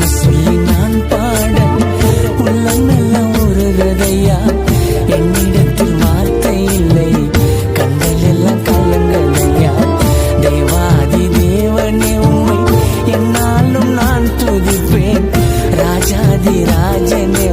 சொல்லி நான் பாட உள்ளம் எல்லாம் உருகுதையா? என்னிடத்தில் வார்த்தை இல்லை. கண்கள் எல்லாம் கலங்கதையா தேவாதி தேவனே உம்மை என்னாலும் நான் துதிப்பேன். ராஜாதி ராஜனே